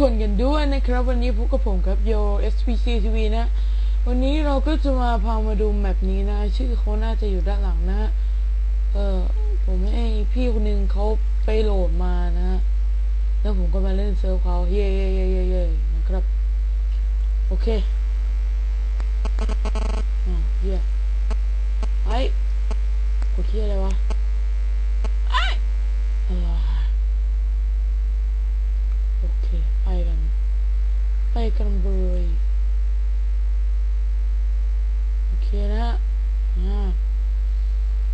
คนกันด้วยนะครับ วันนี้พบกับผมครับโย SPC TV นะ วันนี้เราก็จะมาพามาดูแมปนี้นะ ชื่อเขาน่าจะอยู่ด้านหลังนะ เออผมให้พี่คนหนึงเขาไปโหลดมานะ แล้วผมก็มาเล่นเซิร์ฟเขาเย่เย่เย่เย่เย่นะครับ โอเคอ่าเย่ไอ้กดเที่ยอะไรวะไอ้อะไรโอเค ไปกัน ไปกันเลยโอเคนะฮะอ่า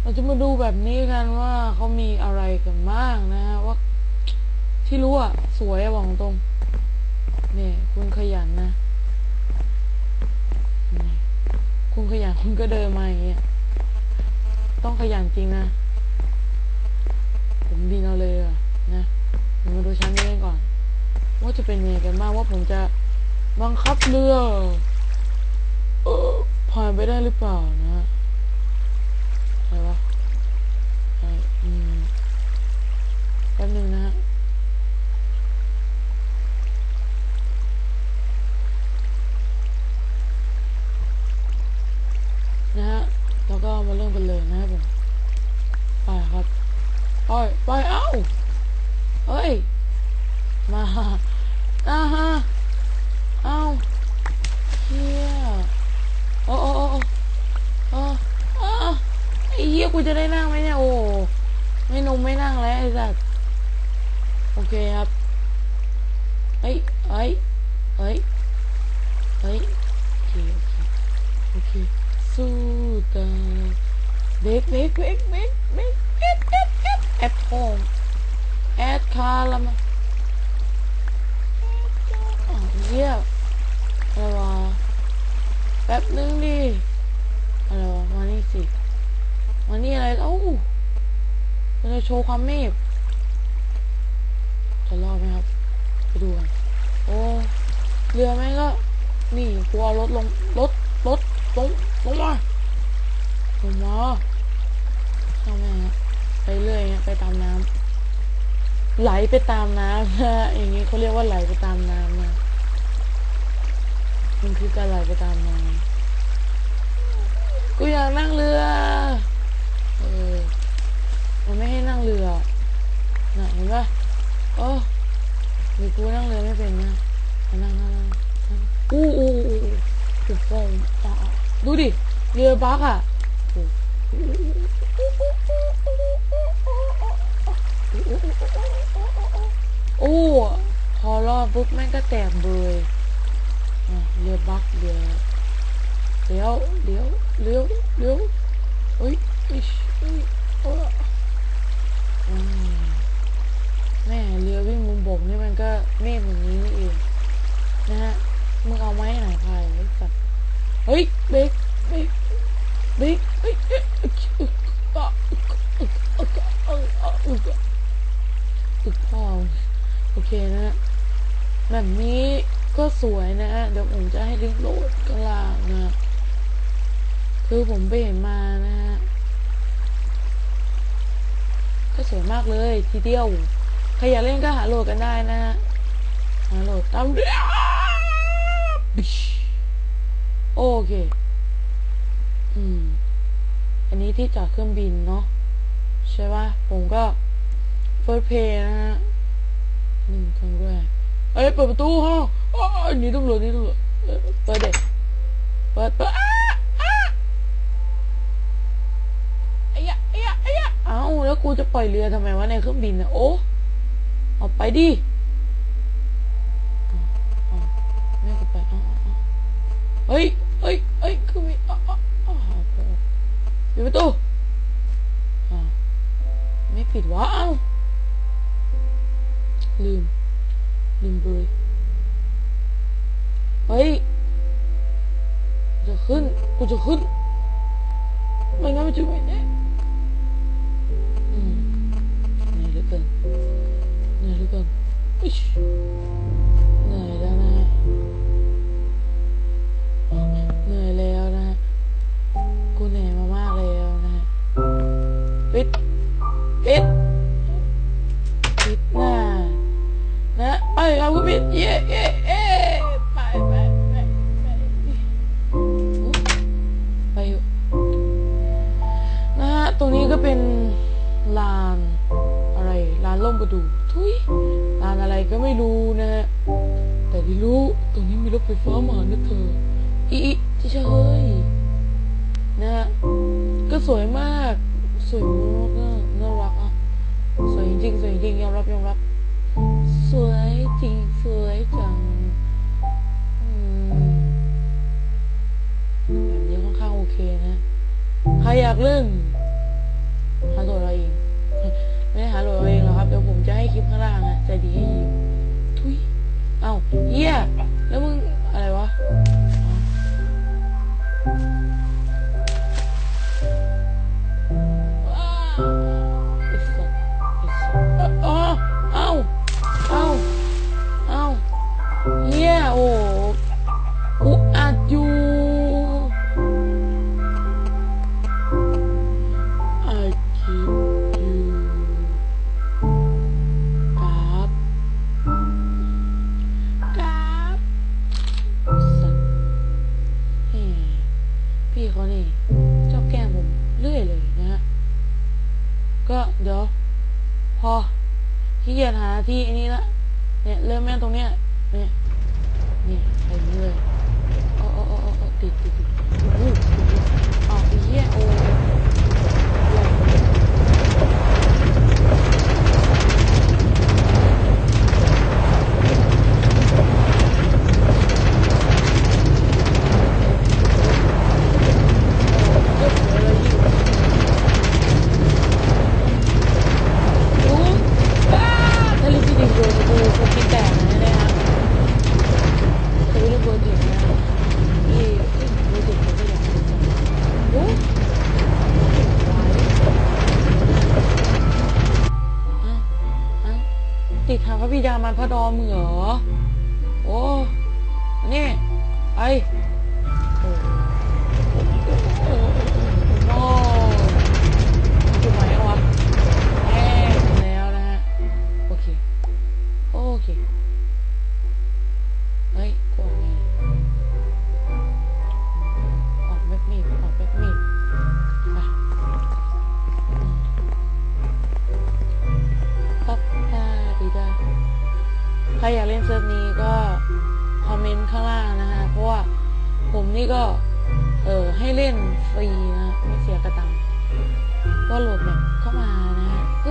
เราจะมาดูแบบนี้กันว่าเขามีอะไรกันบ้างนะฮะว่า ที่ รู้อะ สวยอะบอกตรง เนี่ย คุณขยันนะนคุณขยันคุณก็เดินมาอย่างเงี้ย ต้องขยันจริงนะ ผมบินเอาเลยอะนะมาดูชั้นนี้กันก่อน ว่าจะเป็นยังไงกันบ้างว่าผมจะบังคับเรือ เออผ่านไปได้หรือเปล่านะอะไรวะ นั่งไหมเนี่ย โอ้ไม่นงไม่นั่งแล้วไอ้สัสโอเคครับเฮ้ยเฮ้ยเฮ้ยเฮ้ยโอเคโอเคโอเคสู้ตาเบรกเบรกเบรกเบรกเบรกแอดแอดแอดแอดโฮมแอดคาร์ละมาอ้าวเหี้ยอะไรวะแป๊บนึงดิอะไรวะมานี่สิมานี่อะไรเอ้าเราจะ โชว์ความเมฆจะรอดไหมครับ ไปดูกัน โอ้ เรือแม่งก็ นี่กูเอารถลง รถ รถ ลง ลงมา ลงมาช่างแม่งไปเรื่อยฮะไปตามน้ำ ไหลไปตามน้ำนะอย่างนี้เขาเรียกว่าไหลไปตามน้ำนะมันคือการไหลไปตามน้ำกูอยากนั่งเรือ ปะโอ้หรือกูนั่งเรือไม่เป็นนะนั่งนั่งนั่งอู้อู้อู้อู้ถูกต้องอะอะดูดิ เรือบักอะโอ้พอรอบปุ๊บแม่งก็แตกเบยอะเรือบักเรือเลี้ยวเลี้ยวเลี้ยวเลี้ยวเฮ้ยอิช รือวิ่งบนบกนี่มันก็เมฆอย่างนี้นี่เองนะฮะมึงเอาไม้ไหนพายไว้สัตว์เฮ้ยเบรกเบรกเบรกเฮ้ยเอ้ยเอ้ยเอ้ยอะอึกอึกอึกอะอึกอะอึกพ่อโอเคนะฮะแบบนี้ก็สวยนะฮะเดี๋ยวผมจะให้ลิงก์โหลดกลางนะคือผมไปเห็นมานะฮะก็สวยมากเลยทีเดียว ใครอยากเล่นก็หาโหลดกันได้นะฮะหาโหลดตามเรื่องโอเค อืม อันนี้ที่จอดเครื่องบินเนาะใช่ป่ะผมก็เฟิร์สเพย์นะฮะหนึ่งครั้งแรกเอ้ยเปิดประตูฮะอ๋อหนี่ตำรวจหนี่ตำรวจเออเปิดเด็กเปิดเปิดอ้าอ้าไอ้ยะไอ้ยะไอ้ยะเอ้าแล้วกูจะปล่อยเรือทำไมวะในเครื่องบินนะโอ้ เอาไปดิเอาเอาแม่กูไปเอาเอาเอเฮ้ยเฮ้ยเฮ้ยคืองบินเอาเอาเอาเอาปิดประตูอ้าวไม่ปิดวะเอ้าลืม ลืมไปเลยเฮ้ยจะขึ้น กูจะขึ้น ไม่งั้นมันจะไม่ได้อืมนื่เหลือเกิน นื่อยกินอิ๊ชเหนื่อยแล้วนะเหนื่อยแล้วนะกูเหนื่อยมามากแล้วนะฮะปิด สวยมากอะน่ารักอะสวยจริงสวยจริงยอมรับยอมรับ สวยจริงสวยจังแบบนี้ค่อนข้างโอเคนะ ใครอยากเล่นหาตัวเราเองไม่ได้หาตัวเราเองหรอกครับเดี๋ยวผมจะให้คลิปข้างล่างอะใจดีให้ยิมทุย เอ้าเฮียแเนี่ย เริ่มแม่งตรงเนี้ย เนี่ยเนี่ยไปนี้เลยอ๋ออ๋ออ๋ออ๋อติดติดติดโอ้โหอ้าวไอ้เหี้ยโอ้ถ้าลิซี่ดิงโดนกูคงกินแตกนะเนี่ยครับเคยเล่นเบอร์ติดนะพี่เบอร์ติดเขาก็อยากเล่นจังโอ้อ้าวอ้าว ติดหาพระบิดามารพระดอมเหรอ โอ้ นี่ ไป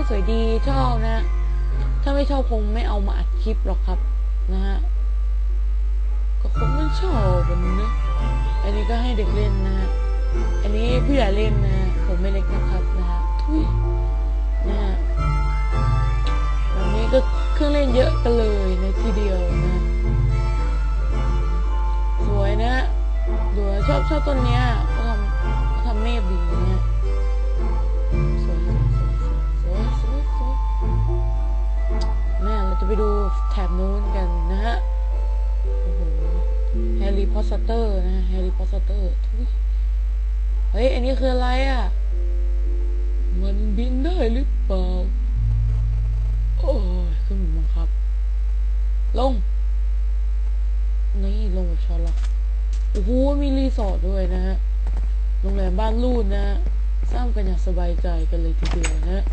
สวยดีชอบนะ ถ้าไม่ชอบคงไม่เอามาอัดคลิปหรอกครับนะฮะก็คงไม่ชอบมันนะอันนี้ก็ให้เด็กเล่นนะฮะอันนี้ผู้ใหญ่เล่นนะผมไม่เล็กนะครับนะฮะทุยนะฮะแบบนี้ก็เครื่องเล่นเยอะกันเลยในทีเดียวนะสวยนะดูชอบชอบต้นเนี้ยเขาทำเขาทำเมฆดีนะ ไปดูแถบนู้นกันนะฮะ โอ้โห แฮร์รี่พอตเตอร์นะแฮร์รี่พอตเตอร์ทุยเฮ้ย อันนี้คืออะไรอะ มันบินได้หรือเปล่า โอ้ยขึ้นมาครับ ลง นี่ลงกับชอลล็อกโอ้โห มีรีสอร์ทด้วยนะฮะ โรงแรมบ้านลูดนะฮะสร้างกันอย่างสบายใจกันเลยทีเดียวนะฮะ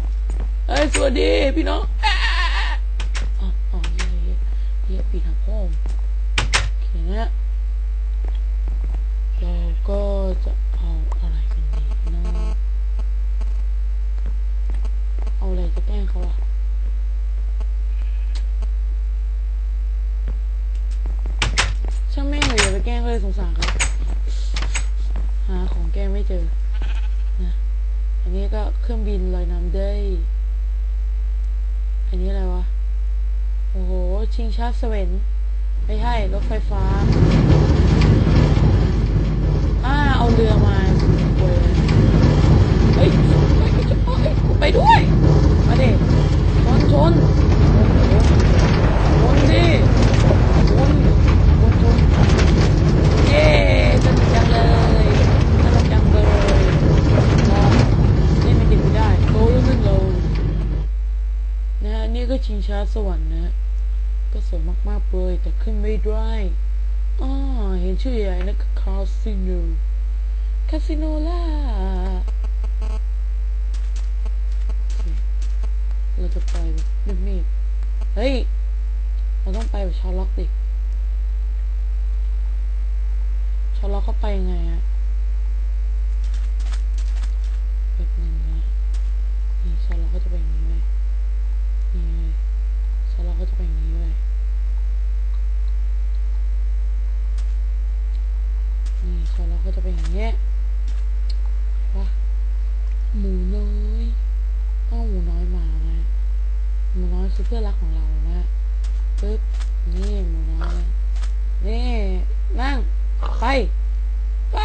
เฮ้ย สวัสดีพี่น้อง เฮียเฮียปีทางพ่อมโอเคนะฮะเราก็จะเอาอะไรกันดีนะ เอาอะไรจะแกล้งเขาอะช่างแม่งเลยอย่าไปแกล้งเขาเลยสงสารเขาหาของแกล้งไม่เจอนะ อันนี้ก็เครื่องบินลอยน้ำได้ อันนี้อะไรวะ โอ้โห ชิงชาสเวนไม่ใช่รถไฟฟ้าอ่าเอาเรือมาเลยเฮ้ยเฮ้ยจะเฮ้ยกูไปด้วย มาดิชนชนชนดิชนชนชนเย้สนุกจังเลยสนุกจังเลยรอนี่มันติดไม่ได้โตแล้วนึงเรานะฮะนี่ก็ชิงช้าสวรรค์นะฮะ ก็สวยมากๆเลยแต่ขึ้นไม่ได้อ่าเห็นชื่อใหญ่นะคาสิโน คาสิโนล่าเราจะไปแบบเงียบๆเฮ้ย เราต้องไปแบบชาล็อกดิชอเราเขาไปยังไงอะแบบนึ่งนะนี่ซอเราก็จะไปอย่างนี้เลยนี่เลยซอเราก็จะไปอย่างนี้เลยนี่ซอเราก็จะไปอย่างเงี้ยวะหมูน้อยอ้าวหมูน้อยมานะหมูน้อยคือเพื่อนรักของเรานะปึ๊บนี่หมูน้อยนะนี่นั่ง ไป ไป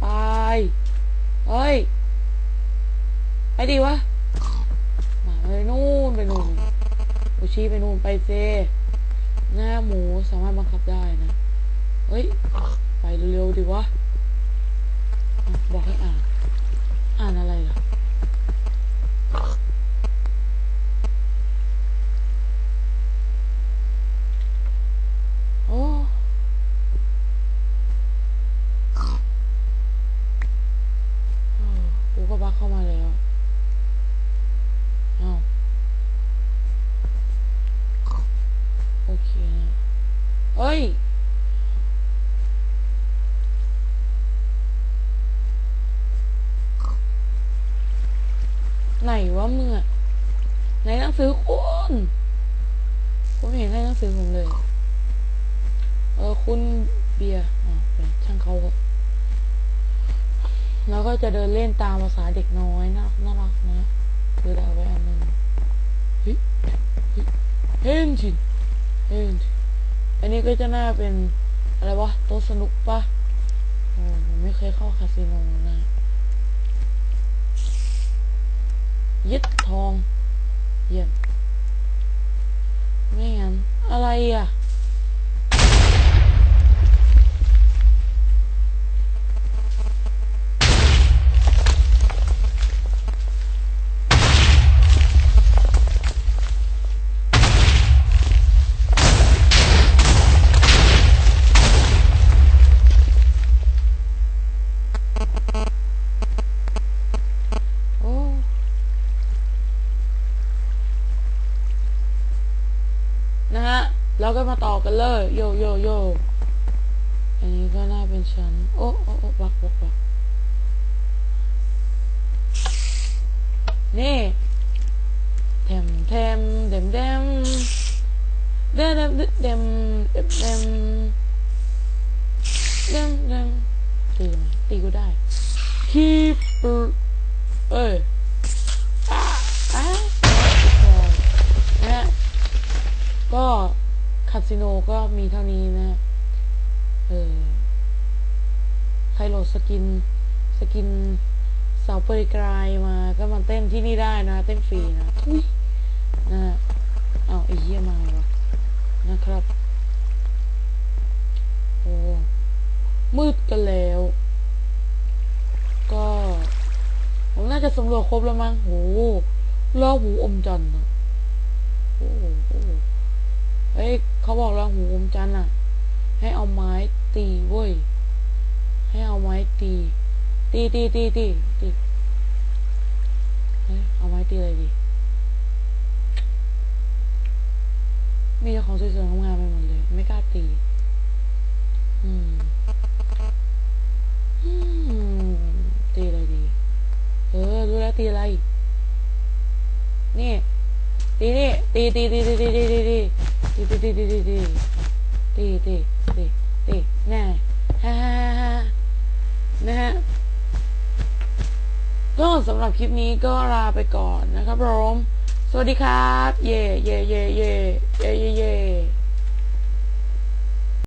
ไป เฮ้ย ไปดีวะมาไปนู่นไปนู่นโอชีไปนู่นไปเซหน้าหมูสามารถบังคับได้นะ เฮ้ย ไปเร็วๆดีวะอะบอกให้อ่าน อ่านอะไรล่ะ โอ้อ้าวกูก็บักเข้ามาแล้วอ้าวโอเคนะเอ้ย ไหนวะมึงอะไหนหนังสือคุณผมไม่เห็นให้หนังสือผมเลย เออ คุณเบียร์อ่าเป็นช่างเขาแล้วก็จะเดินเล่นตามภาษาเด็กน้อยน่ารักน่ารักนะคือได้เอาไว้อันหนึงเฮ้ยเฮ้ยเฮนจินเฮนจินอันนี้ก็จะน่าเป็นอะไรวะโต๊ะสนุกปะโอ้ผมไม่เคยเข้าคาสิโนนะยึดทอง เยี่ยม ฮะเราก็มาต่อกันเลย โยโยโยอันนี้ก็น่าเป็นชั้น โอ้โอ้โอ้บักบักบักนี่เทมเทมเดมเดมเดมเดมเดมเดมเดมเดมเดมตีไหมตีก็ได้คีปเอ้ย คาสิโนก็มีเท่านี้นะ เออ ใครโหลดสกิน สกินเสาเปรยกลายมา ก็มาเต้นที่นี่ได้นะ เต้นฟรีนะทุยนะฮะอ้าไอ้เหี้ยมาวะนะครับ โอ้มืดกันแล้ว ก็ ผมน่าจะสำรวจครบแล้วมั้งโหล่อหูอมจันทร์อะโอ้โหโอ้โหเฮ้ย เขาบอกเราหูอมจันทร์อะ ให้เอาไม้ตีเว้ย ให้เอาไม้ตี ตีตีตีตีตีเฮ้ยเอาไม้ตีอะไรดี มีแต่ของสวยๆทำงามๆไปหมดเลย ไม่กล้าตีอืมอืมตีอะไรดี เออ รู้แล้วตีอะไร นี่ ตีนี่ ตีตีตีตีตีตีตี ตีตีตีตีตีตีตีตีตีตีตีแน่ฮ่าฮ่าฮ่านะฮะก็สำหรับคลิปนี้ก็ลาไปก่อนนะครับผมสวัสดีครับ เย่เย่เย่เย่เย่เย่